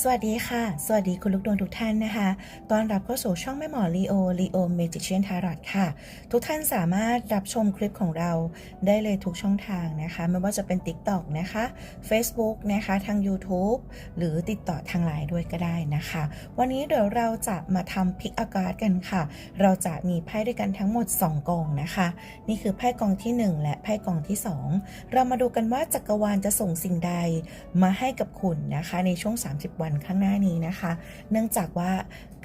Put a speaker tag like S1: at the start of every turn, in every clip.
S1: สวัสดีค่ะ สวัสดีคุณลูกดวงทุกท่านนะคะต้อนรับเข้าสู่ช่องแม่หมอลีโอลีโอเมจิเชียนทารอตค่ะ ทุกท่านสามารถรับชมคลิปของเราได้เลยทุกช่องทางนะคะ ไม่ว่าจะเป็น TikTok นะคะ Facebook นะคะ ทาง YouTube หรือติดต่อทางไลน์ด้วยก็ได้นะคะ วันนี้เดี๋ยวเราจะมาทำพิกอากาศกันค่ะ เราจะมีไพ่ด้วยกันทั้งหมด 2กองนะคะ นี่คือไพ่กองทีหนึ่1 และไพ่กองที่ 2 เรามาดูกันว่าจักรวาลจะส่งสิ่งใดมาให้กับคุณนะคะ ในช่วง 30วันข้างหน้านี้นะคะ เนื่องจากว่า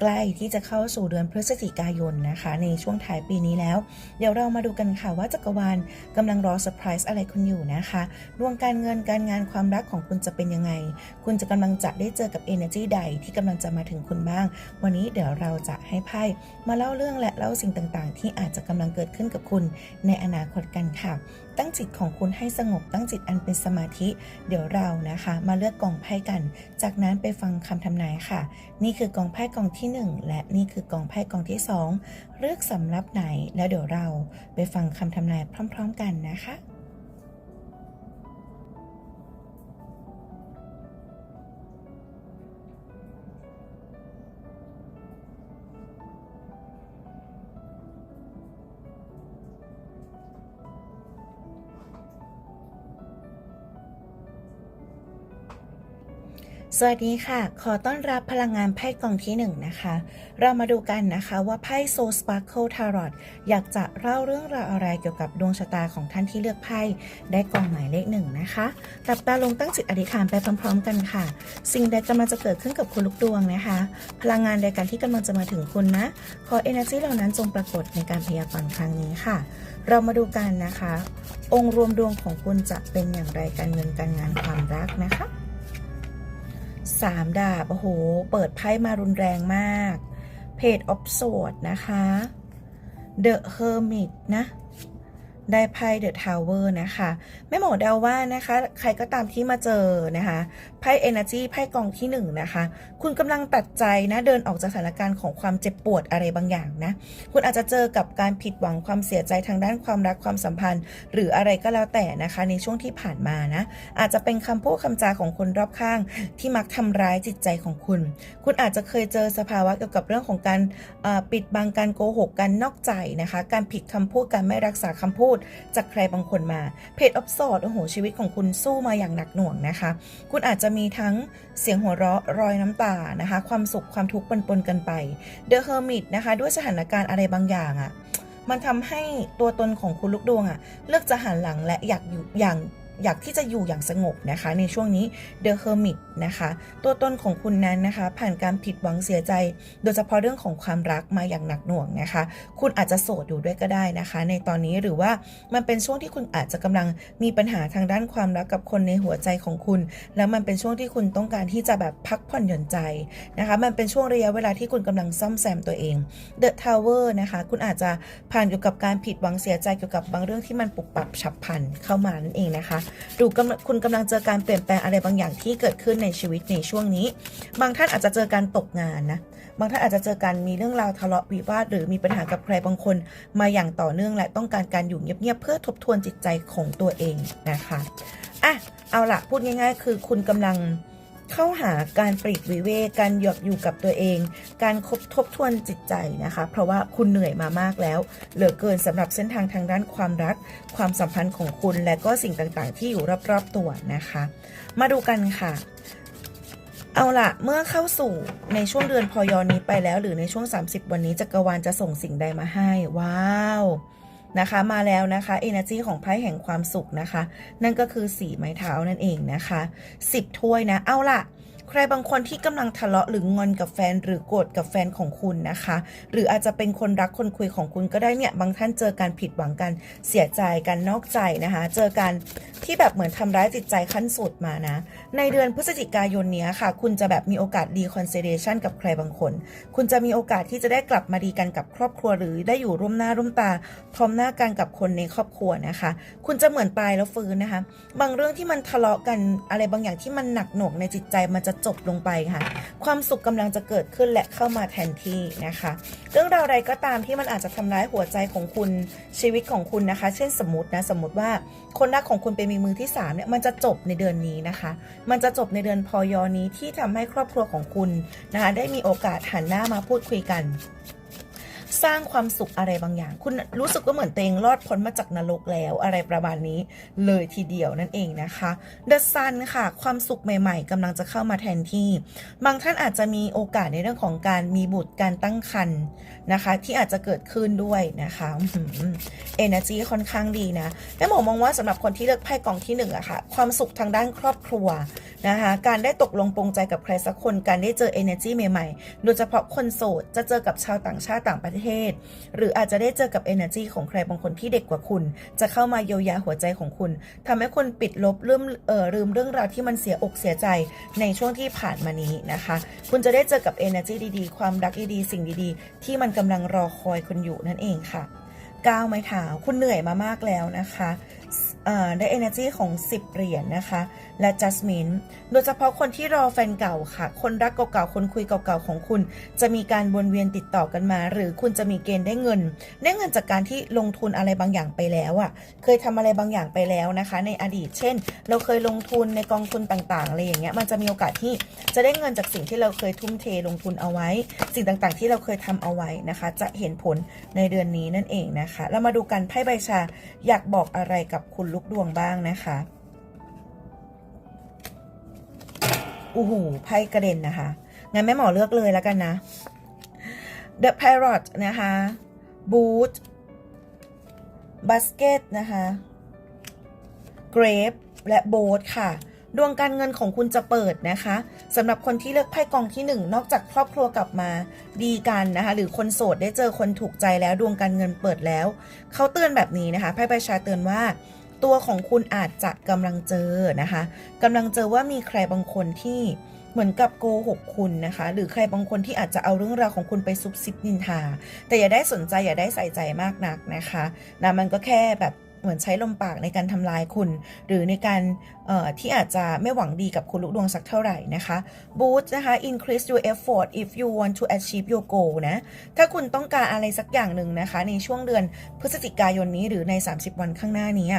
S1: ใกล้ที่จะเข้าสู่เดือนพฤศจิกายนนะคะ ในช่วงท้ายปีนี้แล้ว เดี๋ยวเรามาดูกันค่ะว่าจักรวาลกำลังรอเซอร์ไพรส์อะไรคุณอยู่นะคะดวงการเงินการงานความรักของคุณจะเป็นยังไง คุณจะกำลังจะได้เจอกับ Energy ใดที่กำลังจะมาถึงคุณบ้าง วันนี้เดี๋ยวเราจะให้ไพ่มาเล่าเรื่องและเล่าสิ่งต่างๆ ที่อาจจะกำลังเกิดขึ้นกับคุณในอนาคตกันค่ะ ตั้งจิตของคุณให้สงบตั้งจิตอันเป็นสมาธิ เดี๋ยวเรานะคะ มาเลือกกองไพ่กัน จากนั้นไปฟังคำทำนายค่ะ นี่คือกองไพ่กองที่ 1 และนี่คือกองไพ่กองที่ 2 เลือกสำรับไหนแล้วเดี๋ยวเราไปฟังคำทำนายพร้อม ๆ กันนะคะ สวัสดีค่ะ ขอต้อนรับพลังงานไพ่กองที่ 1 นะคะ เรามาดูกันนะคะว่าไพ่ Soul Sparkle Tarot อยากจะเล่าเรื่องราวอะไรเกี่ยวกับดวงชะตาของท่านที่เลือกไพ่ได้กองหมายเลขหนึ่งนะคะหลับตาลงตั้งจิตอธิษฐานไปพร้อม ๆ กันค่ะ สิ่งใดกำลังจะเกิดขึ้นกับคุณลูกดวงนะคะ พลังงานใดกันที่กำลังจะมาถึงคุณนะ ขอ energy เหล่านั้นจงปรากฏในการพยากรณ์ครั้งนี้ค่ะ เรามาดูกันนะคะ องค์รวมดวงของคุณจะเป็นอย่างไรการเงินการงานความรักนะคะ สามดาบ โอ้โห เปิดไพ่มารุนแรงมาก เพจออฟโซดนะคะ The Hermit นะ ได้ไพ่ The Tower นะคะแม่หมอเดาว่านะคะ ใครก็ตามที่มาเจอนะคะไพ่ Energy ไพ่กองที่หนึ่งนะคะ คุณกำลังตัดใจนะเดินออกจากสถานการณ์ของความเจ็บปวดอะไรบางอย่างนะ คุณอาจจะเจอกับการผิดหวังความเสียใจทางด้านความรักความสัมพันธ์ หรืออะไรก็แล้วแต่นะคะ ในช่วงที่ผ่านมานะอาจจะเป็นคำพูดคำจาของคนรอบข้าง ที่มักทำร้ายจิตใจของคุณ คุณอาจจะเคยเจอสภาวะเกี่ยวกับเรื่องของการปิดบังการโกหกการนอกใจนะคะ การผิดคำพูดการไม่รักษาคำพูดจากใครบางคนมา เพจออฟสอดโอ้โหชีวิตของคุณสู้มาอย่างหนักหน่วงนะคะ คุณอาจจะมีทั้งเสียงหัวเราะรอยน้ำตานะคะ ความสุขความทุกข์ปนๆกันไป The Hermit นะคะด้วยสถานการณ์อะไรบางอย่างอะ่ะมันทำให้ตัวตนของคุณลูกดวงอะ่ะ เลือกจะหันหลังและอยากอยู่อย่าง อยากที่จะอยู่อย่างสงบนะคะ ในช่วงนี้ The Hermit นะคะ ตัวตนของคุณนั้นนะคะ ผ่านการผิดหวังเสียใจ โดยเฉพาะเรื่องของความรักมาอย่างหนักหน่วงนะคะ คุณอาจจะโสดอยู่ด้วยก็ได้นะคะ ในตอนนี้หรือว่ามันเป็นช่วงที่คุณอาจจะกำลังมีปัญหาทางด้านความรักกับคนในหัวใจของคุณ แล้วมันเป็นช่วงที่คุณต้องการที่จะแบบพักผ่อนหย่อนใจนะคะ มันเป็นช่วงระยะเวลาที่คุณกำลังซ่อมแซมตัวเอง The Tower นะคะ คุณอาจจะผ่านเกี่ยวกับการผิดหวังเสียใจเกี่ยวกับบางเรื่องที่มันปุบปับฉับพลันเข้ามานั่นเองนะคะดูคุณกำลังเจอการเปลี่ยนแปลงอะไรบางอย่างที่เกิดขึ้นในชีวิตในช่วงนี้ บางท่านอาจจะเจอการตกงานนะ บางท่านอาจจะเจอการมีเรื่องราวทะเลาะวิวาทหรือมีปัญหากับใครบางคน มาอย่างต่อเนื่องและต้องการการอยู่เงียบๆเพื่อทบทวนจิตใจของตัวเองนะคะอะเอาละพูดง่าย ๆ คือคุณกำลัง เข้าหาการปลีกวิเวกการหยอกอยู่กับตัวเอง การคบทบทวนจิตใจนะคะ เพราะว่าคุณเหนื่อยมามากแล้ว เหลือเกินสำหรับเส้นทางทางด้านความรัก ความสัมพันธ์ของคุณ และก็สิ่งต่างๆ ที่อยู่รอบๆตัวนะคะ มาดูกันค่ะเอาล่ะเมื่อเข้าสู่ในช่วงเดือนพอยอนี้ไปแล้ว หรือในช่วง 30 วันนี้จักรวาลจะส่งสิ่งใดมาให้ ว้าว นะคะ มาแล้วนะคะ Energy ของไพ่แห่งความสุขนะคะ นั่นก็คือสีไม้เท้านั่นเองนะคะ 10 ถ้วยนะ เอาล่ะ ใครบางคนที่กำลังทะเลาะหรืองอนกับแฟน หรือโกรธกับแฟนของคุณนะคะ หรืออาจจะเป็นคนรักคนคุยของคุณก็ได้เนี่ยบางท่านเจอการผิดหวังกันเสียใจกันนอกใจนะคะ เจอการที่แบบเหมือนทำร้ายจิตใจขั้นสุดมานะ ในเดือนพฤศจิกายนนี้ค่ะ คุณจะแบบมีโอกาสดีคอนเซเ a ชันกับใครบางคน คุณจะมีโอกาสที่จะได้กลับมาดีกันกับครอบครัวหรือได้อยู่ร่วมหน้าร่วมตา พร้อมหน้ากันกับคนในครอบครัวนะคะ คุณจะเหมือนตายแล้วฟื้นนะคะ บางเรื่องที่มันทะเลาะกันอะไรบางอย่างที่มันหนักหน่วงในจิตใจมันจะจบลงไปค่ะ ความสุขกำลังจะเกิดขึ้นและเข้ามาแทนที่นะคะ เรื่องราวใดก็ตามที่มันอาจจะทำร้ายหัวใจของคุณชีวิตของคุณนะคะ เช่นสมมตินะสมมติว่าคนรักของคุณไปมีมือที่สามเนี่ยมันจะจบในเดือนนี้นะคะ มันจะจบในเดือนพอยอนี้ที่ทำให้ครอบครัวของคุณนะคะได้มีโอกาสหันหน้ามาพูดคุยกัน สร้างความสุขอะไรบางอย่าง คุณรู้สึกว่าเหมือนตัวเองรอดพ้นมาจากนรกแล้วอะไรประมาณนี้เลยทีเดียวนั่นเองนะคะ The Sun ค่ะ ความสุขใหม่ ๆกำลังจะเข้ามาแทนที่ บางท่านอาจจะมีโอกาสในเรื่องของการมีบุตรการตั้งครรภ์นะคะ ที่อาจจะเกิดขึ้นด้วยนะคะเอเนจีค่อนข้างดีนะแม่หมอมองว่าสำหรับคนที่เลือกไพ่กองที่หนึ่งอะค่ะ ความสุขทางด้านครอบครัวนะคะ การได้ตกลงปรงใจกับใครสักคน การได้เจอ energy ใหม่ๆ โดยเฉพาะคนโสดจะเจอกับชาวต่างชาติต่างประเทศหรืออาจจะได้เจอกับ energy ของใครบางคนที่เด็กกว่าคุณ จะเข้ามาเยียวยาหัวใจของคุณทำให้คุณปิดลบลืมเอ่อลืมเรื่องราวที่มันเสียอกเสียใจในช่วงที่ผ่านมานี้นะคะ คุณจะได้เจอกับ energy ดีๆ ความรักดีๆสิ่งดีๆ ที่มันกำลังรอคอยคุณอยู่นั่นเองค่ะก้าวไม้เท้าคุณเหนื่อยมามากแล้วนะคะ ได้ energy ของ 10 เหรียญนะคะ และ Jasmine โดยเฉพาะคนที่รอแฟนเก่าค่ะ คนรักเก่าๆ คนคุยเก่าๆ ของคุณ จะมีการวนเวียนติดต่อกันมา หรือคุณจะมีเกณฑ์ได้เงิน ได้เงินจากการที่ลงทุนอะไรบางอย่างไปแล้วอะ่ะ เคยทำอะไรบางอย่างไปแล้วนะคะ ในอดีต เช่น เราเคยลงทุนในกองทุนต่างๆ อะไรอย่างเงี้ย มันจะมีโอกาสที่จะได้เงินจากสิ่งที่เราเคยทุ่มเทลงทุนเอาไว้ สิ่งต่างๆ ที่เราเคยทำเอาไว้นะคะ จะเห็นผลในเดือนนี้นั่นเองนะคะ เรามาดูกันไพ่ใบชาอยากบอกอะไรกับคุณลูกดวงบ้างนะคะอู้หูไพ่กระเด็นนะคะ งั้นแม่หมอเลือกเลยแล้วกันนะ The Parrot นะคะ Boot Basket นะคะ Grape และ Boat ค่ะ ดวงการเงินของคุณจะเปิดนะคะสำหรับคนที่เลือกไพ่กองที่หนึ่งนอกจากครอบครัวกลับมาดีกันนะคะ หรือคนโสดได้เจอคนถูกใจแล้วดวงการเงินเปิดแล้ว เขาเตือนแบบนี้นะคะไพ่ใบชาเตือนว่า ตัวของคุณอาจจะกำลังเจอนะคะกำลังเจอว่ามีใครบางคนที่เหมือนกับโกหกคุณนะคะ หรือใครบางคนที่อาจจะเอาเรื่องราวของคุณไปซุบซิบนินทา แต่อย่าได้สนใจอย่าได้ใส่ใจมากนักนะคะนะมันก็แค่แบบเหมือนใช้ลมปากในการทำลายคุณ หรือในการที่อาจจะไม่หวังดีกับคุณลูกดวงสักเท่าไหร่นะคะ boost นะคะ increase your effort if you want to achieve your goal นะ ถ้าคุณต้องการอะไรสักอย่างหนึ่งนะคะ ในช่วงเดือนพฤศจิกายนนี้หรือใน 30 วันข้างหน้านี้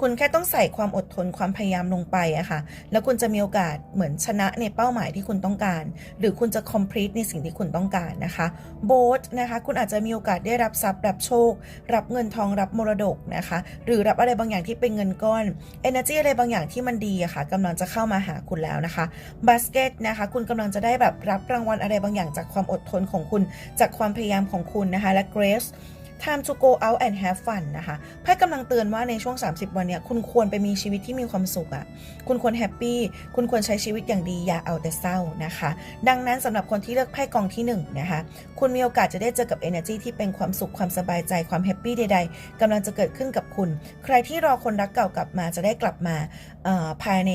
S1: คุณแค่ต้องใส่ความอดทนความพยายามลงไปอะค่ะ แล้วคุณจะมีโอกาสเหมือนชนะในเป้าหมายที่คุณต้องการ หรือคุณจะ complete ในสิ่งที่คุณต้องการนะคะโบสนะคะ คุณอาจจะมีโอกาสได้รับทรัพย์รับโชค รับเงินทองรับมรดกนะคะ หรือรับอะไรบางอย่างที่เป็นเงินก้อน energy อะไรบางอย่างที่มันดีอะค่ะกำลังจะเข้ามาหาคุณแล้วนะคะ basket นะคะ คุณกำลังจะได้แบบรับรางวัลอะไรบางอย่างจากความอดทนของคุณ จากความพยายามของคุณนะคะ และ grace time to go out and have fun นะคะไพ่กำลังเตือนว่าในช่วง 30 วันเนี้ยคุณควรไปมีชีวิตที่มีความสุขอะ่ะ คุณควรแฮปปี้ คุณควรใช้ชีวิตอย่างดี อย่าเอาแต่เศร้านะคะ ดังนั้นสำหรับคนที่เลือกไพ่กองที่1นะคะ คุณมีโอกาสจะได้เจอกับ energy ที่เป็นความสุข ความสบายใจ ความแฮปปี้ใดๆกำลังจะเกิดขึ้นกับคุณ ใครที่รอคนรักเก่ากลับมาจะได้กลับมาภายใน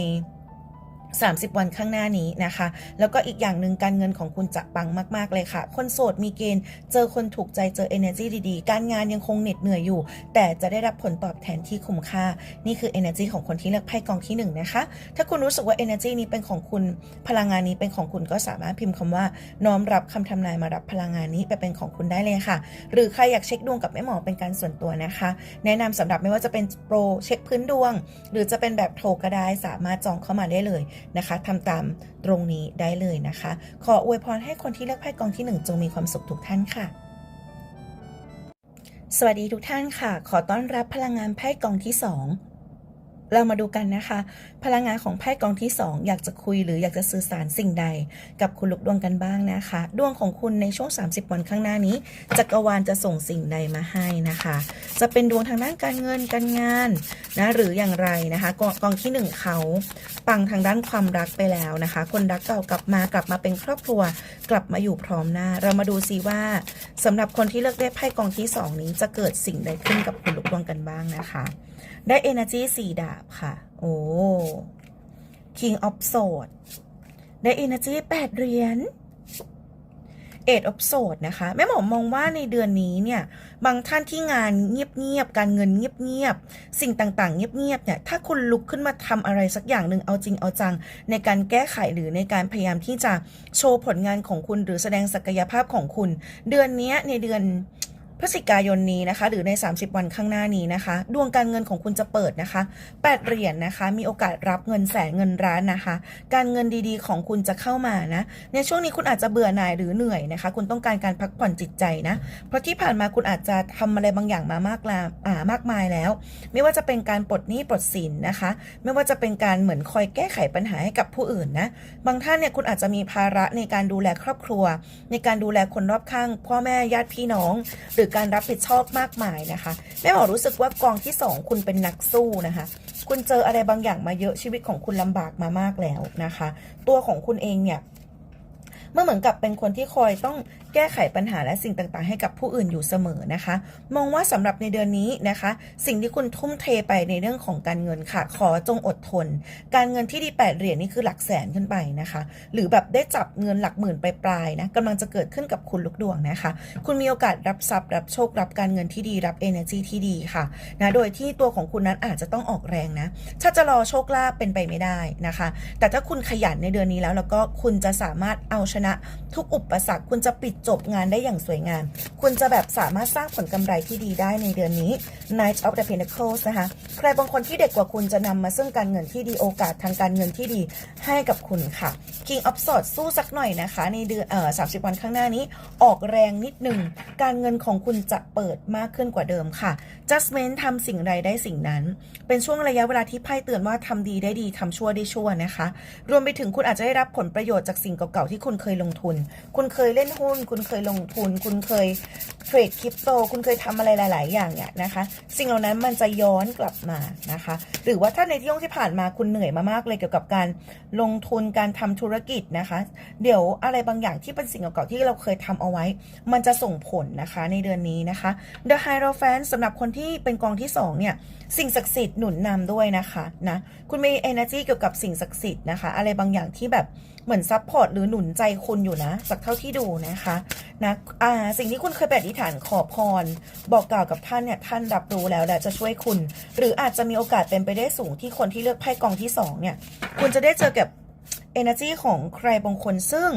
S1: 30 วันข้างหน้านี้นะคะ แล้วก็อีกอย่างหนึ่งการเงินของคุณจะปังมาก ๆ เลยค่ะ คนโสดมีเกณฑ์ เจอคนถูกใจเจอ energy ดีๆ การงานยังคงเหน็ดเหนื่อยอยู่ แต่จะได้รับผลตอบแทนที่คุ้มค่า นี่คือ energy ของคนที่เลือกไพ่กองที่ 1 นะคะ ถ้าคุณรู้สึกว่า energy นี้เป็นของคุณพลังงานนี้เป็นของคุณก็สามารถพิมพ์คำว่า น้อมรับคำทำนายมารับพลังงานนี้ไปเป็นของคุณได้เลยค่ะ หรือใครอยากเช็คดวงกับแม่หมอเป็นการส่วนตัวนะคะ แนะนำสำหรับไม่ว่าจะเป็นโปรเช็คพื้นดวง หรือจะเป็นแบบโทรก็ได้สามารถจองเข้ามาได้เลยนะคะทำตามตรงนี้ได้เลยนะคะ ขออวยพรให้คนที่เลือกไพ่กองที่ 1 จงมีความสุขทุกท่านค่ะสวัสดีทุกท่านค่ะ ขอต้อนรับพลังงานไพ่กองที่ 2 เรามาดูกันนะคะ พลังงานของไพ่กองที่ 2 อยากจะคุยหรืออยากจะสื่อสารสิ่งใด กับคุณลูกดวงกันบ้างนะคะ ดวงของคุณในช่วง 30 วันข้างหน้านี้จักรวาลจะส่งสิ่งใดมาให้นะคะ จะเป็นดวงทางด้านการเงินการงานนะหรืออย่างไรนะคะกองกองที่หนึ่งเขาปังทางด้านความรักไปแล้วนะคะ คนรักเก่ากลับมากลับมาเป็นครอบครัว กลับมาอยู่พร้อมหน้า เรามาดูซิว่าสำหรับคนที่เลือกได้ไพ่กองที่สองนี้จะเกิดสิ่งใดขึ้นกับคุณลูกดวงกันบ้างนะคะ ได้ Energy สี่ดาบค่ะ โอ้ King of Swords ได้ Energy แปดเหรียญเอ็ดออฟโซดนะคะแม่หมอมองว่าในเดือนนี้เนี่ย บางท่านที่งานเงียบๆการเงินเงียบๆสิ่งต่างๆ เงียบๆเนี่ยถ้าคุณลุกขึ้นมาทำอะไรสักอย่างหนึ่งเอาจริงเอาจัง ในการแก้ไขหรือในการพยายามที่จะโชว์ผลงานของคุณหรือแสดงศักยภาพของคุณ เดือนนี้ในเดือน พฤศจิกายนนี้นะคะ หรือใน 30 วันข้างหน้านี้นะคะ ดวงการเงินของคุณจะเปิดนะคะ8เหรียญนนะคะ มีโอกาสรับเงินแสนเงินร้านนะคะ การเงินดีๆ ของคุณจะเข้ามานะ ในช่วงนี้คุณอาจจะเบื่อหน่ายหรือเหนื่อยนะคะ คุณต้องการการพักผ่อนจิตใจนะ เพราะที่ผ่านมาคุณอาจจะทำอะไรบางอย่างมามากลาอ่ามากมายแล้ว ไม่ว่าจะเป็นการปลดหนี้ปลดสินนะคะ ไม่ว่าจะเป็นการเหมือนคอยแก้ไขปัญหาให้กับผู้อื่นนะ บางท่านเนี่ยคุณอาจจะมีภาระในการดูแลครอบครัว ในการดูแลคนรอบข้าง พ่อแม่ญาติพี่น้อง หรือการรับผิดชอบมากมายนะคะ แม่หมอรู้สึกว่ากองที่สองคุณเป็นนักสู้นะคะ คุณเจออะไรบางอย่างมาเยอะชีวิตของคุณลำบากมามากแล้วนะคะ ตัวของคุณเองเนี่ยเมื่อเหมือนกับเป็นคนที่คอยต้อง แก้ไขปัญหาและสิ่งต่างๆ ให้กับผู้อื่นอยู่เสมอนะคะ มองว่าสำหรับในเดือนนี้นะคะ สิ่งที่คุณทุ่มเทไปในเรื่องของการเงินค่ะ ขอจงอดทน การเงินที่ดีแปดเหรียญนี่คือหลักแสนขึ้นไปนะคะ หรือแบบได้จับเงินหลักหมื่นไปปลายนะกำลังจะเกิดขึ้นกับคุณลูกดวงนะคะ คุณมีโอกาสรับทรัพย์รับโชครับการเงินที่ดีรับ energy ที่ดีค่ะนะโดยที่ตัวของคุณนั้นอาจจะต้องออกแรงนะ ถ้าจะรอโชคลาภเป็นไปไม่ได้นะคะ แต่ถ้าคุณขยันในเดือนนี้แล้วแล้วก็คุณจะสามารถเอาชนะทุกอุปสรรคคุณจะปิดจบงานได้อย่างสวยงาม คุณจะแบบสามารถสร้างผลกำไรที่ดีได้ในเดือนนี้ Knight of the Pentacles นะคะ ใครบางคนที่เด็กกว่าคุณจะนำมาซึ่งการเงินที่ดีโอกาสทางการเงินที่ดีให้กับคุณค่ะ King of Swords สู้สักหน่อยนะคะ ในเดือนเอ่อ30 วันข้างหน้านี้ ออกแรงนิดหนึ่ง การเงินของคุณจะเปิดมากขึ้นกว่าเดิมค่ะ Judgment ทำสิ่งใดได้สิ่งนั้น เป็นช่วงระยะเวลาที่ไพ่เตือนว่าทำดีได้ดีทำชั่วได้ชั่วนะคะ รวมไปถึงคุณอาจจะได้รับผลประโยชน์จากสิ่งเก่าๆที่คุณเคยลงทุน คุณเคยเล่นหุ้นคุณเคยลงทุน คุณเคยเทรดคริปโต คุณเคยทำอะไรหลาย ๆ อย่างเนี่ยนะคะ สิ่งเหล่านั้นมันจะย้อนกลับมานะคะ หรือว่าถ้าในที่ช่วงที่ผ่านมาคุณเหนื่อยมามากเลยเกี่ยวกับการลงทุนการทำธุรกิจนะคะ เดี๋ยวอะไรบางอย่างที่เป็นสิ่งเก่าๆที่เราเคยทำเอาไว้ มันจะส่งผลนะคะในเดือนนี้นะคะ The Hierophant สำหรับคนที่เป็นกองที่สองเนี่ยสิ่งศักดิ์สิทธิ์หนุนนำด้วยนะคะนะคุณมี energy เกี่ยวกับสิ่งศักดิ์สิทธิ์นะคะ อะไรบางอย่างที่แบบ เหมือนซัพพอร์ตหรือหนุนใจคุณอยู่นะ จากเท่าที่ดูนะคะนะอ่าสิ่งที่คุณเคยไปอธิษฐานขอพร บอกกล่าวกับท่านเนี่ยท่านรับรู้แล้วและจะช่วยคุณ หรืออาจจะมีโอกาสเป็นไปได้สูงที่คนที่เลือกไพ่กองที่สองเนี่ยคุณจะได้เจอกับ energy ของใครบางคนซึ่ง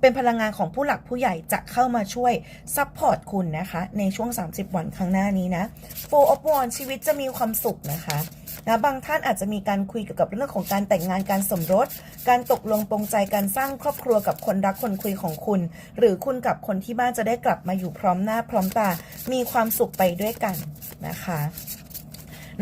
S1: เป็นพลังงานของผู้หลักผู้ใหญ่จะเข้ามาช่วยซัพพอร์ตคุณนะคะ ในช่วง 30 วันข้างหน้านี้นะ Four of Wands ชีวิตจะมีความสุขนะคะ นะบางท่านอาจจะมีการคุยเกี่ยวกับเรื่องของการแต่งงานการสมรส การตกลงปรงใจการสร้างครอบครัวกับคนรักคนคุยของคุณ หรือคุณกับคนที่บ้านจะได้กลับมาอยู่พร้อมหน้าพร้อมตา มีความสุขไปด้วยกันนะคะ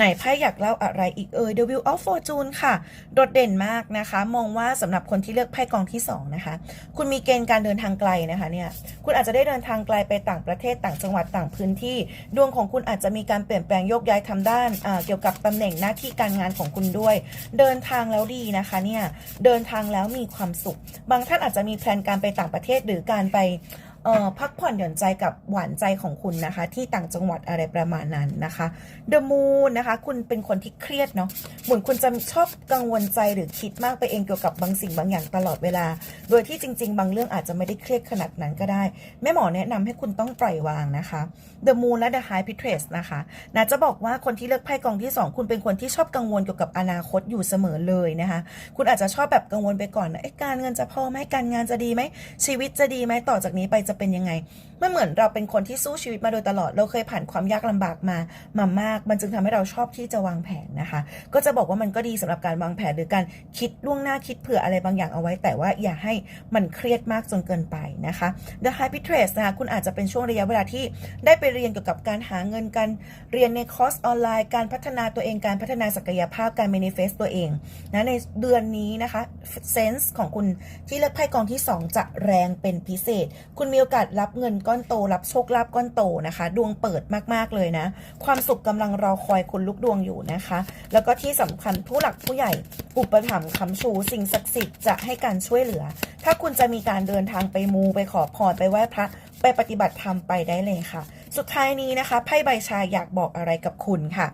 S1: ไหนไพ่อยากเล่าอะไรอีกเอ่ย The Wheel of Fortune ค่ะ โดดเด่นมากนะคะ มองว่าสำหรับคนที่เลือกไพ่กองที่2นะคะ คุณมีเกณฑ์การเดินทางไกลนะคะเนี่ย คุณอาจจะได้เดินทางไกลไปต่างประเทศต่างจังหวัดต่างพื้นที่ ดวงของคุณอาจจะมีการเปลี่ยนแปลงโยกย้ายทำด้านเกี่ยวกับตำแหน่งหน้าที่การงานของคุณด้วย เดินทางแล้วดีนะคะเนี่ย เดินทางแล้วมีความสุข บางท่านอาจจะมีแพลนการไปต่างประเทศหรือการไป พักผ่อนหย่อนใจกับหวานใจของคุณนะคะ ที่ต่างจังหวัดอะไรประมาณนั้นนะคะ The Moon นะคะ คุณเป็นคนที่เครียดเนาะเหมือนคุณจะชอบกังวลใจหรือคิดมากไปเองเกี่ยวกับบางสิ่งบางอย่างตลอดเวลา โดยที่จริง ๆ บางเรื่องอาจจะไม่ได้เครียดขนาดนั้นก็ได้แม่หมอแนะนำให้คุณต้องปล่อยวางนะคะ The Moon และ The High Priestess นะคะนะจะบอกว่าคนที่เลือกไพ่กองที่ 2 คุณเป็นคนที่ชอบกังวลเกี่ยวกับอนาคตอยู่เสมอเลยนะคะ คุณอาจจะชอบแบบกังวลไปก่อนนะเอ๊ะการเงินจะพอไหมการงานจะดีไหมชีวิตจะดีไหมต่อจากนี้ไปจะเป็นยังไงมันเหมือนเราเป็นคนที่สู้ชีวิตมาโดยตลอด เราเคยผ่านความยากลำบากมามามาก มันจึงทำให้เราชอบที่จะวางแผนนะคะ ก็จะบอกว่ามันก็ดีสำหรับการวางแผนหรือการคิดล่วงหน้าคิดเผื่ออะไรบางอย่างเอาไว้ แต่ว่าอย่าให้มันเครียดมากจนเกินไปนะคะ The High Priestess นะคะคุณอาจจะเป็นช่วงระยะเวลาที่ได้ไปเรียนเกี่ยวกับการหาเงินการเรียนในคอร์สออนไลน์ การพัฒนาตัวเองการพัฒนาศักยภาพการ manifest ตัวเองนะในเดือนนี้นะคะเซนส์ของคุณที่เลือกไพ่กองที่ 2 จะแรงเป็นพิเศษ คุณมีโอกาสรับเงินก้อนโต รับโชคลาภก้อนโตนะคะ ดวงเปิดมากๆเลยนะ ความสุขกำลังรอคอยคุณลูกดวงอยู่นะคะ แล้วก็ที่สำคัญผู้หลักผู้ใหญ่อุปถัมภ์คำชูสิ่งศักดิ์สิทธิ์จะให้การช่วยเหลือ ถ้าคุณจะมีการเดินทางไปมูไปขอพรไปไหว้พระไปปฏิบัติธรรมไปได้เลยค่ะ สุดท้ายนี้นะคะไพ่ใบชาอยากบอกอะไรกับคุณค่ะ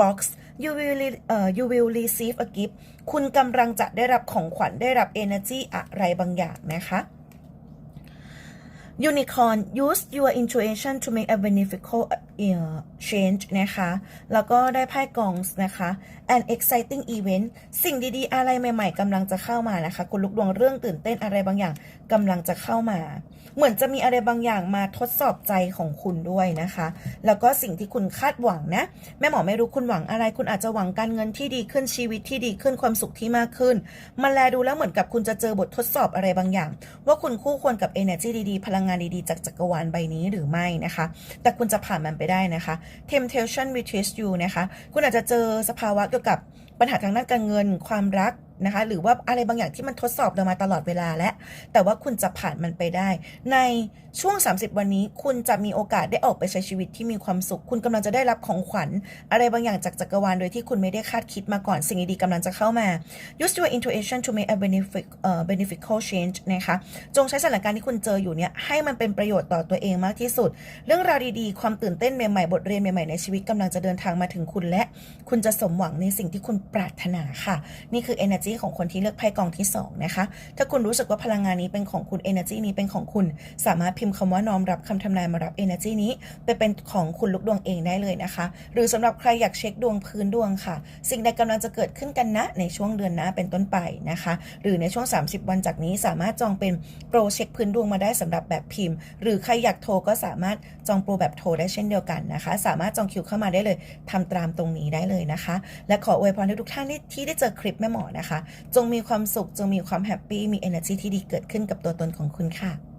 S1: box you will uh, you will receive a gift คุณกำลังจะได้รับของขวัญได้รับ energy อะไรบางอย่างนะคะ Unicorn use your intuition to make a beneficial change นะคะ แล้วก็ได้ไพ่กองนะคะ an exciting event สิ่งดีๆ อะไรใหม่ๆกำลังจะเข้ามานะคะคุณลูกดวงเรื่องตื่นเต้นอะไรบางอย่างกำลังจะเข้ามา เหมือนจะมีอะไรบางอย่างมาทดสอบใจของคุณด้วยนะคะ แล้วก็สิ่งที่คุณคาดหวังนะ แม่หมอไม่รู้คุณหวังอะไร คุณอาจจะหวังการเงินที่ดีขึ้นชีวิตที่ดีขึ้นความสุขที่มากขึ้น มันแลดูแล้วเหมือนกับคุณจะเจอบททดสอบอะไรบางอย่าง ว่าคุณคู่ควรกับ energy ดีๆ พลังงานดีๆ จากจักรวาลใบนี้หรือไม่นะคะ แต่คุณจะผ่านมันไปได้นะคะ temptation will twist you นะคะ คุณอาจจะเจอสภาวะเกี่ยวกับ ปัญหาทางด้านการเงินความรักนะคะ หรือว่าอะไรบางอย่างที่มันทดสอบเรามาตลอดเวลาและ แต่ว่าคุณจะผ่านมันไปได้ ในช่วง 30 วันนี้ คุณจะมีโอกาสได้ออกไปใช้ชีวิตที่มีความสุข คุณกำลังจะได้รับของขวัญ อะไรบางอย่างจากจักรวาลโดยที่คุณไม่ได้คาดคิดมาก่อนสิ่งดีๆกำลังจะเข้ามา use your intuition to make a benefit เอ่อ beneficial change นะคะจงใช้สถานการณ์ที่คุณเจออยู่เนี่ยให้มันเป็นประโยชน์ต่อตัวเองมากที่สุด เรื่องราวดีๆ ความตื่นเต้นใหม่ๆบทเรียนใหม่ๆในชีวิตกำลังจะเดินทางมาถึงคุณและ คุณจะสมหวังในสิ่งที่คุณปรารถนาค่ะ นี่คือ energy ของคนที่เลือกไพ่กองที่สองนะคะ ถ้าคุณรู้สึกว่าพลังงานนี้เป็นของคุณ energy นี้เป็นของคุณ สามารถพิมพ์คำว่าน้อมรับคำทำนายมารับ energy นี้ไปเป็นของคุณลูกดวงเองได้เลยนะคะ หรือสำหรับใครอยากเช็คดวงพื้นดวงค่ะ สิ่งใดกำลังจะเกิดขึ้นกันนะในช่วงเดือนหน้าเป็นต้นไปนะคะ หรือในช่วง 30 วันจากนี้สามารถจองเป็นโปรเช็คพื้นดวงมาได้สำหรับแบบพิมพ์ หรือใครอยากโทรก็สามารถจองโปรแบบโทรได้เช่นเดียวกันนะคะ สามารถจองคิวเข้ามาได้เลยทำตามตรงนี้ได้เลยนะคะ และขออวยพรทุกท่านที่ได้เจอคลิปแม่หมอนะคะ จงมีความสุข จงมีความแฮปปี้มี energy ที่ดีเกิดขึ้นกับตัวตนของคุณค่ะ